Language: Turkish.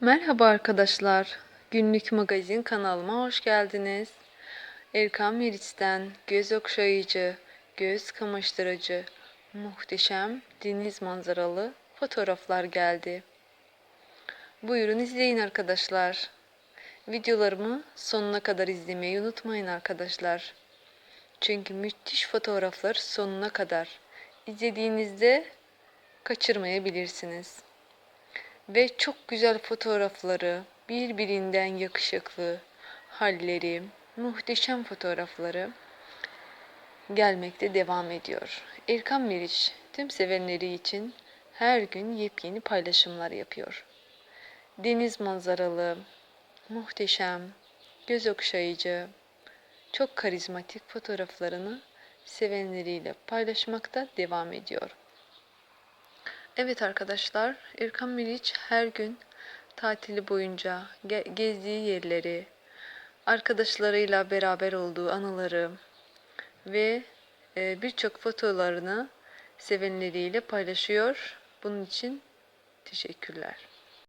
Merhaba arkadaşlar. Günlük magazin kanalıma hoş geldiniz. Erkan Meriç'ten göz okşayıcı, göz kamaştırıcı, muhteşem deniz manzaralı fotoğraflar geldi. Buyurun izleyin arkadaşlar. Videolarımı sonuna kadar izlemeyi unutmayın arkadaşlar. Çünkü müthiş fotoğraflar sonuna kadar izlediğinizde kaçırmayabilirsiniz ve çok güzel fotoğrafları, birbirinden yakışıklı halleri, muhteşem fotoğrafları gelmekte devam ediyor. Erkan Meriç tüm sevenleri için her gün yepyeni paylaşımlar yapıyor. Deniz manzaralı, muhteşem, göz okşayıcı, çok karizmatik fotoğraflarını sevenleriyle paylaşmakta devam ediyor. Evet arkadaşlar, Erkan Meriç her gün tatili boyunca ge- gezdiği yerleri, arkadaşlarıyla beraber olduğu anıları ve e, birçok fotolarını sevenleriyle paylaşıyor. Bunun için teşekkürler.